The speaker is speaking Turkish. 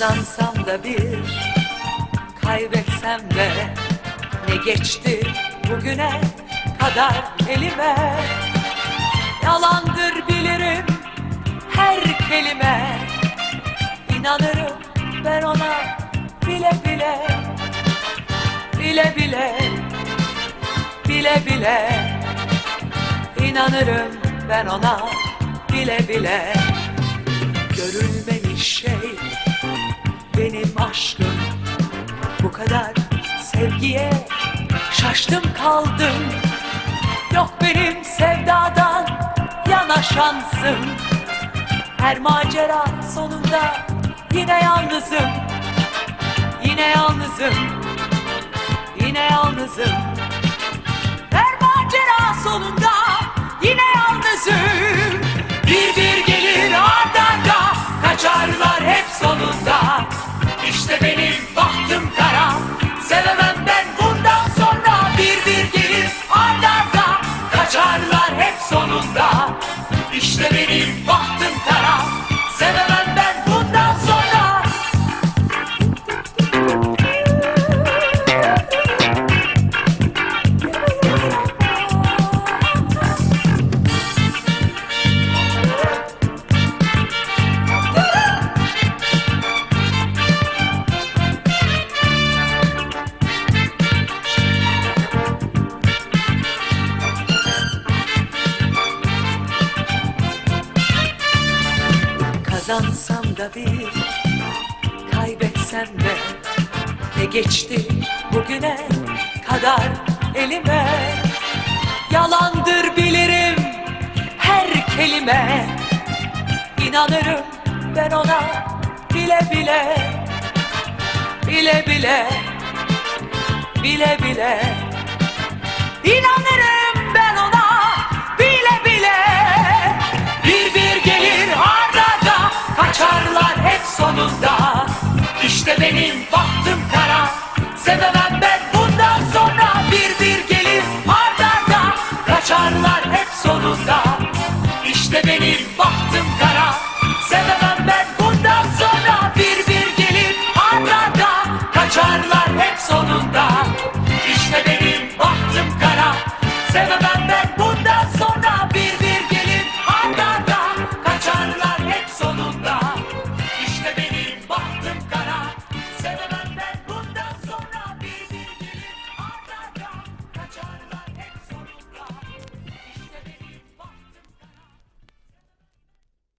Kazansam da bir Kaybetsem de Ne geçti bugüne kadar elime? Yalandır bilirim her kelime İnanırım ben ona bile bile. Bile bile Bile bile İnanırım ben ona bile bile. Görülmemiş şey sevgiye şaştım kaldım. Yok benim sevdadan yana şansım. Her macera sonunda yine yalnızım Yine yalnızım Kazansam da bir Kaybetsem de Ne geçti bugüne kadar elime? Yalandır bilirim her kelime. İnanırım ben ona bile bile Bile bile Bile bile. İnanırım İşte benim bahtım kara. Sevemem